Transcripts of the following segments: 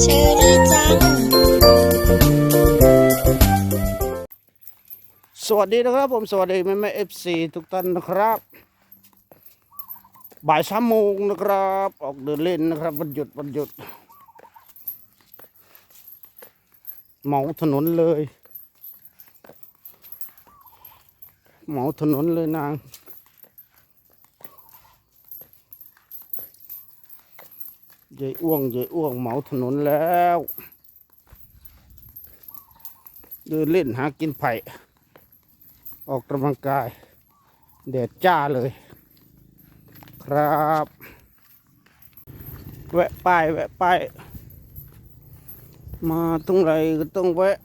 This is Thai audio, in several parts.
เชอรี่จัง สวัสดีนะครับ ผมสวัสดีแม่แม่เอฟซีทุกท่านนะครับ บ่ายสามโมงนะครับ ออกเดินเล่นนะครับวันหยุดวันหยุดเหมาถนนเลย เหมาถนนเลยนาง ยายอ้วงยายอ้วงเหมาถนนแล้ว เดินเล่นหากินไผ่ ออกกำลังกาย แดดจ้าเลย ครับแวะป้ายแวะป้ายมาตรงไหนก็ต้องแวะ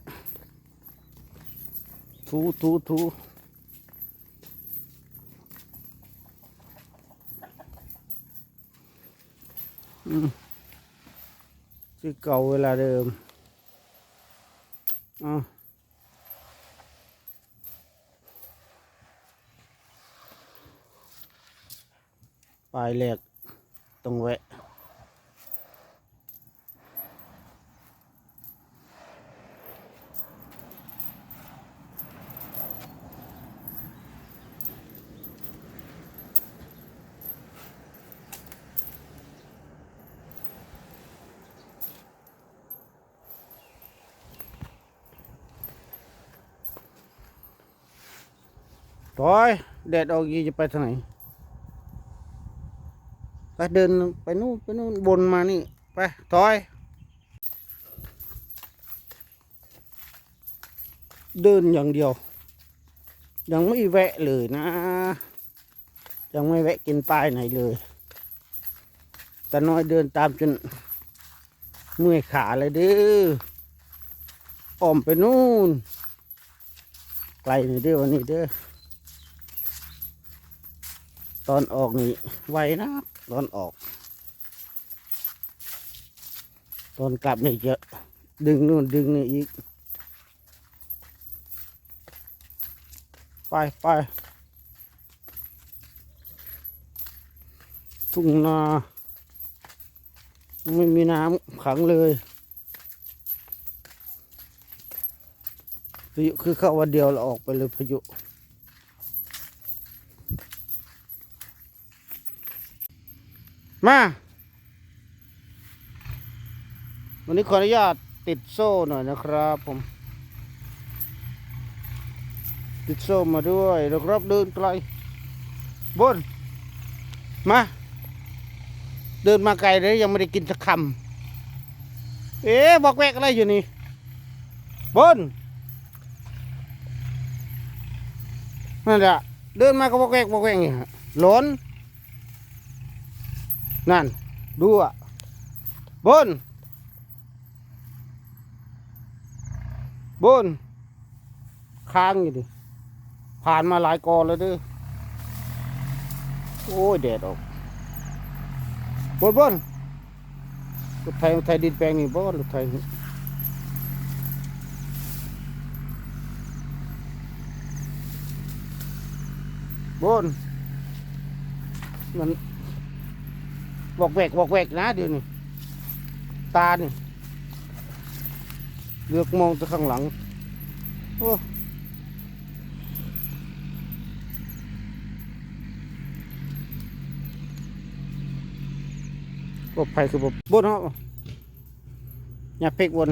ทูทูทูอืม ที่เก่าเวลาเดิมอะปลายแหลกต้องแวะ อยแดดออกยีจะไปทางไหนไปเดินไปนู่นไปนู่นบนมานี่ ไปถอย เดินอย่างเดียว ยังไม่แวะเลยนะ ยังไม่แวะกินป้ายไหนเลย แต่น้อยเดินตามจนเมื่อยขาเลยเด้ออ้อมไปนู่น ไกลหน่อยเด้อวันนี้เด้อ ตอนออกนี่ไวนะตอนออก ตอนกลับนี่จะดึงนู่นดึงนี่อีก ไปไปทุ่งนาไม่มีน้ำขังเลยพายุคือเข้าวันเดียวแล้วออกไปเลยพายุ มา วันนี้ขออนุญาตติดโซ่หน่อยนะครับผม ติดโซ่มาด้วยแล้วรับเดินไกลบนมา เดินมาไกลเลยยังไม่ได้กินสักคำเอ๊ะบอกแวกอะไรอยู่นี่บนนั่นแหละเดินมาก็บอกแวกบอกแวกอย่างเงี้หลน นั่น ดูอะ บน บน ค้างอยู่ดิ ผ่านมาหลายกอแล้วด้วยโอ้ยแดดออก บนบนรถไทยรถไทยดินแปลงนี่บนรถไทยบนมัน บอกแวกบอกแวกนะเดี๋ยวนี้ตานี่เลือกมองแต่ข้างหลังโอ้บไผ่คือบบบนเนาะอย่าพริกวน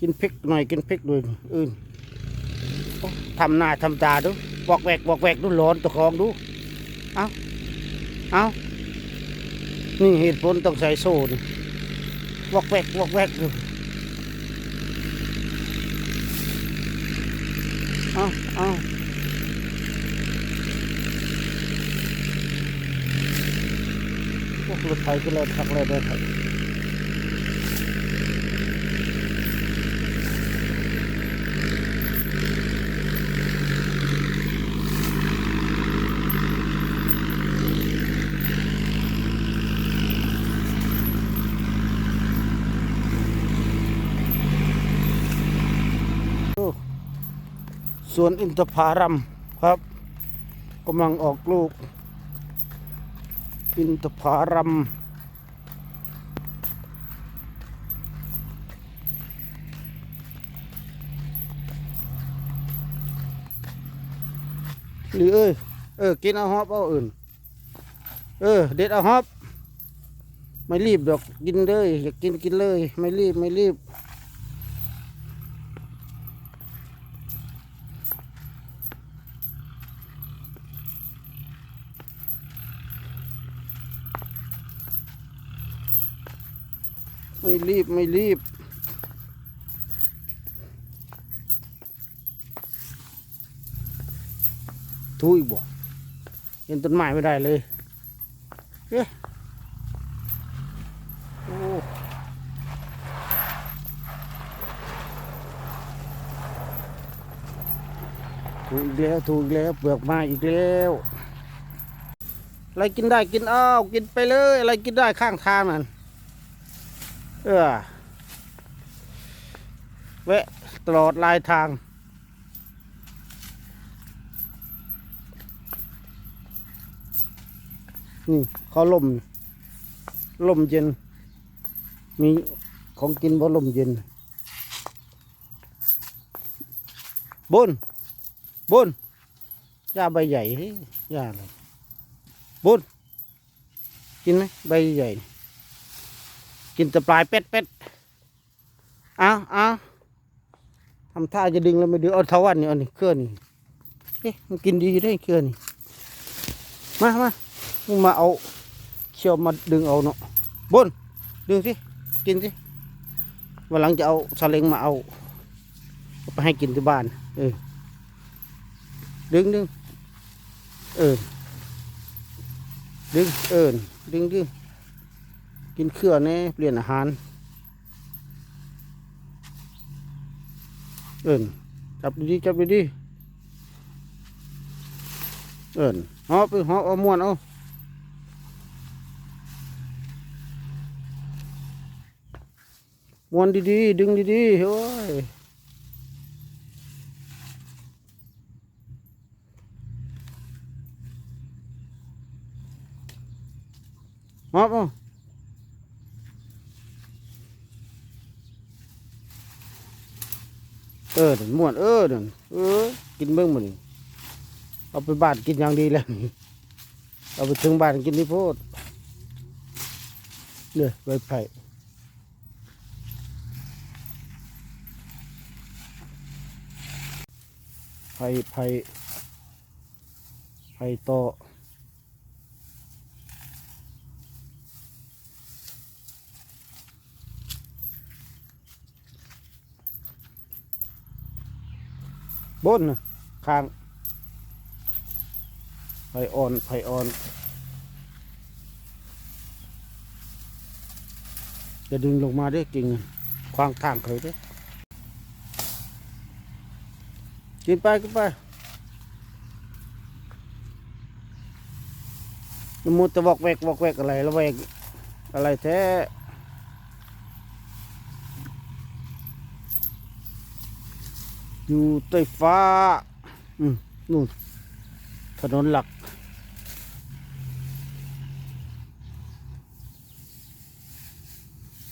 กินพริกหน่อยกินพริกด้วยอื่นทำหน้าทำตาดูบอกแวกบอกแวกดูร้อนตะคองดู เอาเอา นี่เหตุผลต้องใส่โซ่นี่วอกแวกวอกแวกอยู่อาเอาพวกรถไฟก็เลยทักเลยได้ครับ สวนอินทผารัมครับกำลังออกลูก อินทผารัมหรือเอ้ยเออกินเอาฮอบเอาอื่น เออ เด็ดเอาฮอบไม่รีบดอกกินเลยอยากกินกินเลย ไม่รีบไม่รีบ ไม่รีบไม่รีบ ทุยบ่เห็นต้นไม้ไม่ได้เลยเอ๊ะโอ้ถูกแล้วถูกอีกแล้วเปลือกไม้อีกแล้วอะไรกินได้กินเอาวกินไปเลย อะไรกินได้ข้างทางนั่น เออแวะตลอดลายทาง นี่เขาล่มล่มเย็น มีของกินบ่ล่มเย็นบนบนหญ้าใบใหญ่ยหญ้าอะไรบนกินไหมใบใหญ่ กินแต่ปลายเป็ดเป็ดเอาเอาทำท่าจะดึงแล้วไม่ดึงเอาเทาวันนี่เอานี่เคลื่อนนี่เอ๊ะมันกินดีได้เคลื่อนนี่มามามึงมาเอาเชียวมาดึงเอาเนาะบนดึงสิกินสิวันหลังจะเอาซาเล้งมาเอาเอาไปให้กินที่บ้านเออดึงดึงเออดึงเออดึงดึง กินเครือแน่เปลี่ยนอาหาร เอินจับดีจับดีเอินหอบไปหอบเอาม้วนเอาม้วนดีๆ ดึงดีๆโอ้ยหอบเอา เออนั่นม่วนเออนั่นเออ กินเบิ่งมันเอาไปบ้านกินอย่างดีแล้วนี่เอาไปถึงบ้านกินที่โพดเนี่ยใบไผ่ไผ่ไผ่ไผ่ต่อ บบนข้างไผ่อ่อนไผ่อ่อนจะดึงลงมาได้กิ่งควางทางเขาด้กินไปกินไปนมูจะบอกแวกบอกแวกอะไรแล้วแวกอะไรแท้ อยู่ใต้ฟ้า อืมนู่นถนนหลัก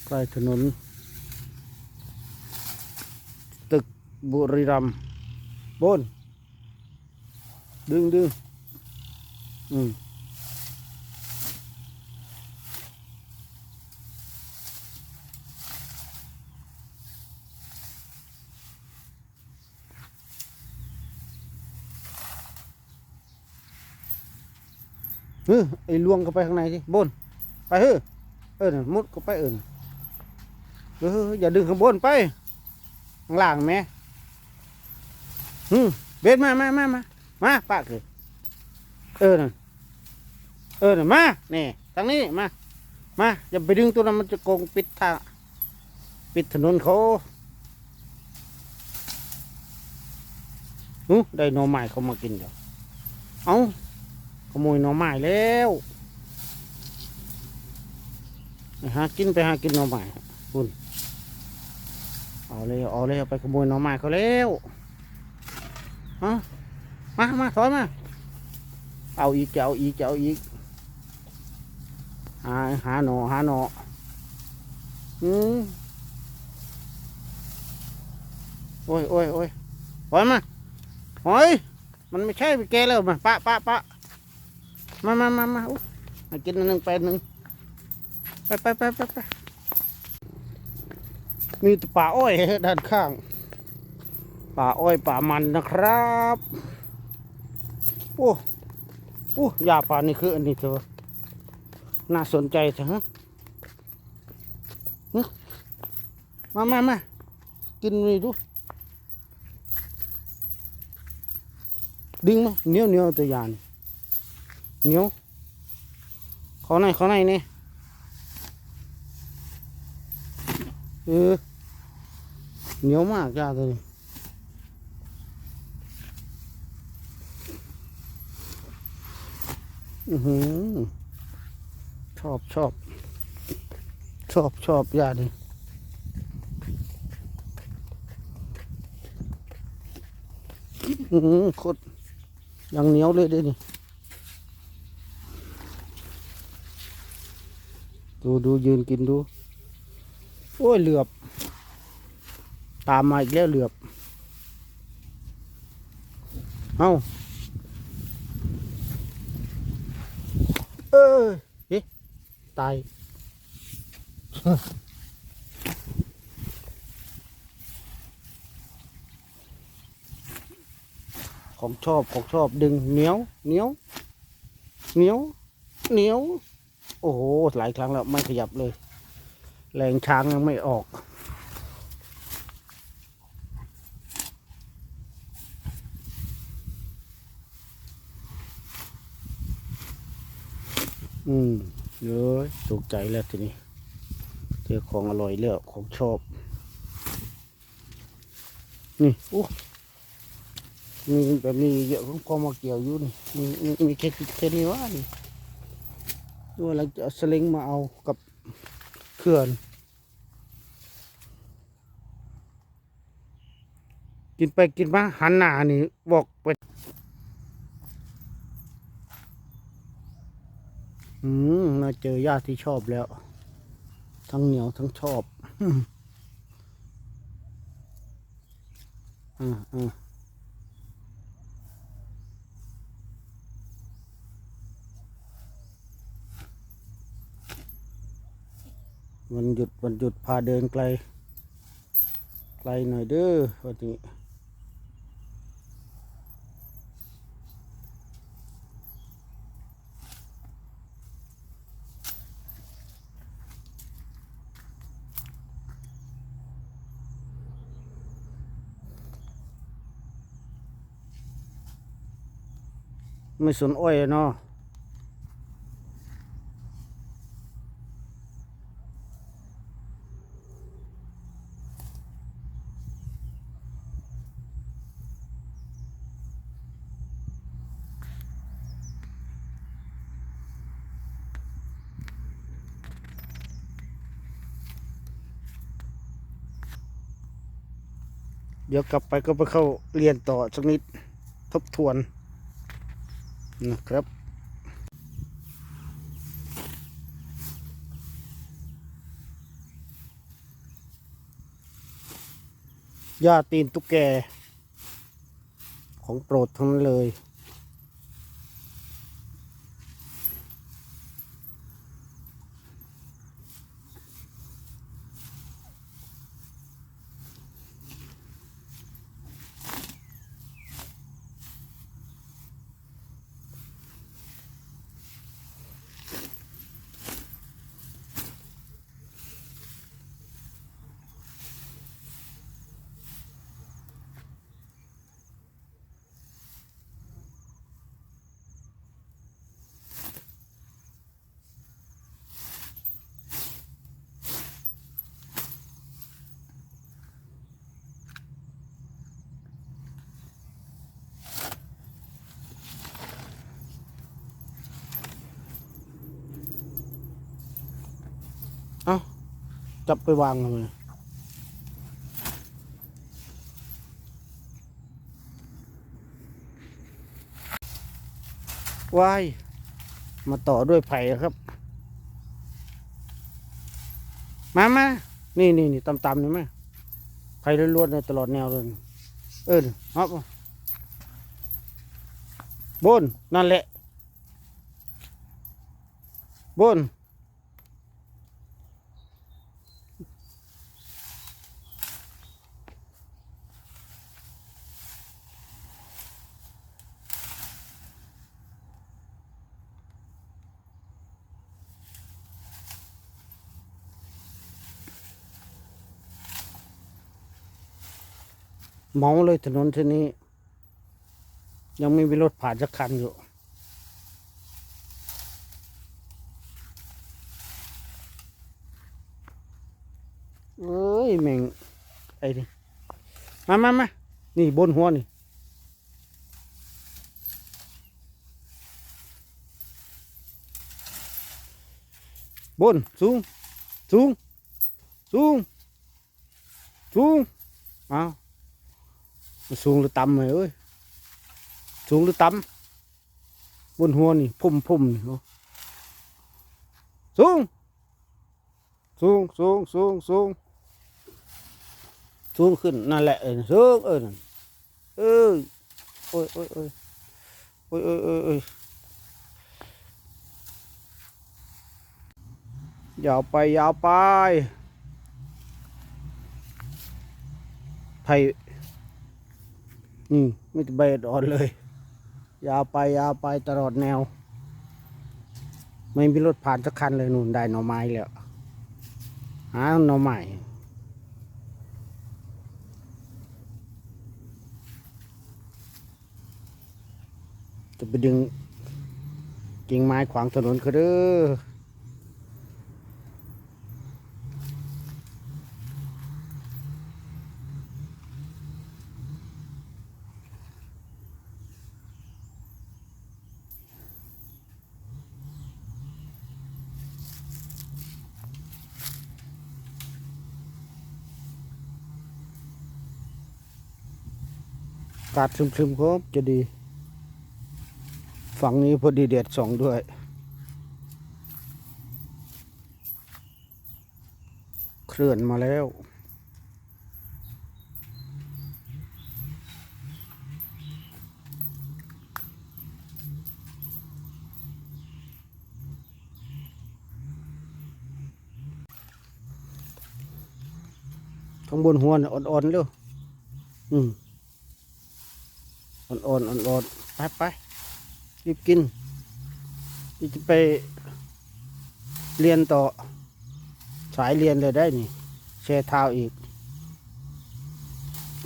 ใกล้ถนน ตึกบุรีรัมย์บน ดึงดึงอืม ฮ้ยไอ้ลวงเข้าไปข้างในสิบน ไปเฮ้ยเออน่ะมุดเข้าไปเออน่ะเอออย่าดึงข้างบนไปข้างล่างแม่ฮึเบ็ดมามามามามาปากเลยเออน่ะเออน่ะมานี่ทางนี้มามาอย่าไปดึงตัวนั้นมันจะโกงปิดทางปิดถนนเขาหูได้หน่อไม้เขามากินเดี๋ยวเอา ขโมยหน่อไม้แล้วไปหากินไปหากินหน่อไม้คุณเอาเลยเอาเลยเอาไปขโมยหน่อไม้เขาแล้วเอามามาถอยมาเอาอีกจะเอาอีกจะเอาอีกหาหาหนอหาหนออืมโอ้ยโอ้ยโอ้ยปล่อยมาโอ้ยมันไม่ใช่ไปแกแล้วมาปะปะปะ มามามามาอุ๊ยมากินหนึ่งไปอันหนึ่งไปไปไปไปไปมีป่าอ้อยด้านข้าง ป่าอ้อยป่ามันนะครับโอ้โอ้ยาป่านี่คืออันนี้เถอน่าสนใจเถอะฮะมามามากินนี่ดูดึงมาเหนียวเหนียวตัวยาน เหนียวขอหน่อยขอหนนี่เออเหนียวมากจ้าตัวนี้อือหือชอบชอบชอบชอบยาดิอือโคตรยังเหนียวเลยเด้นี่ ดูดูยืนกินดู โอ้ยเหลือบ ตามมาอีกแล้วเหลือบ เอาเออเอ๊ะตายของชอบของชอบดึงเหนียวเหนียวเหนียวเหนียว โอ้โหหลายครั้งแล้วไม่ขยับเลย แรงช้างยังไม่ออก อืมเยอะตกใจแล้วทีนี้ เจอของอร่อยแล้วของชอบ นี่โอ้มีแบบนี้เยอะของกอมาเกี่ยวอยู่นี่มีมีมีแค่แค่นี้วะนี่ ดูเราจะเสลิงมาเอากับเขื่อน กินไปกินมาหันหน้านี่บอกไปอืมมาเจอญาติที่ชอบแล้ว ทั้งเหนียวทั้งชอบอืมอ่าอ่า วันหยุดวันหยุดพาเดินไกล ไกลหน่อยเด้อวันนี้ไม่สนอ้อยเนาะ เดี๋ยวกลับไปก็ไปเข้าเรียนต่อสักนิดทบทวนนะครับหญ้าตีนตุ๊กแก ของโปรดทั้งนั้นเลย จับไปวางทำไมวาย มาต่อด้วยไผ่ครับ มามานี่นี่นี่ตำๆนี่ไหมไผ่ล้วนๆเลยตลอดแนวเลย เออเอาไปบน นั่นแหละบน เมาเลยถนนเส้นนี้ ยังไม่มีรถผ่านสักคันอยู่เอ้ยแม่งไอ้นี่มามามานี่บนหัวนี่บนสูงสูงสูงสูงอ้าว สูงหรือต่ำเลยเอ้ยสูงหรือต่ำบนหัวนี่พุ่มพุ่มนี่สูงสูงสูงสูงสูงสูงขึ้นนั่นแหละเออสูงเออเออโอ้ยโอ้ยโอ้ยโอ้ยโอ้ยโอ้ยโอ้ยยาวไปยาวไปไผ่ นี่ไม่จะใบอ่อนเลย ยาวไปยาวไปตลอดแนว ไม่มีรถผ่านสักคันเลยนู่นได้หน่อไม้แล้วหาหน่อไม้จะไปดึงกิ่งไม้ขวางถนนเขาเด้อ กาศครึมๆครับจะดี ฝั่งนี้พอดีเด็ดสองด้วย เคลื่อนมาแล้วข้างบนหัวอ่อนๆเร็วอืม อ่อนๆอ่อนๆไปไปรีบกินจะไปเรียนต่อ สายเรียนเลยได้นี่แช่เท้าอีก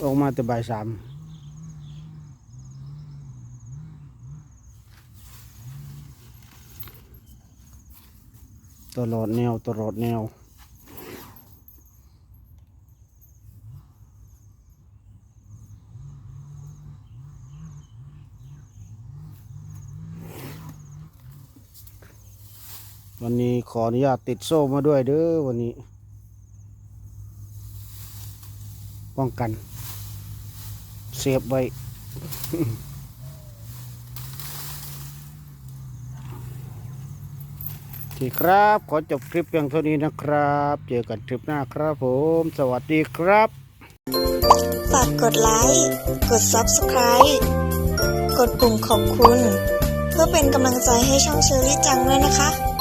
ออกมาแต่บ่ายสามตลอดแนวตลอดแนว วันนี้ขออนุญาตติดโซ่มาด้วยเด้อวันนี้ ป้องกัน เสียบไว้ที่ครับ ขอจบคลิปเพียงเท่านี้นะครับ เจอกันคลิปหน้าครับผม สวัสดีครับ ฝากกดไลค์ กด Subscribe กดปุ่มขอบคุณ เพื่อเป็นกำลังใจให้ช่องเชอรี่จังด้วยนะคะ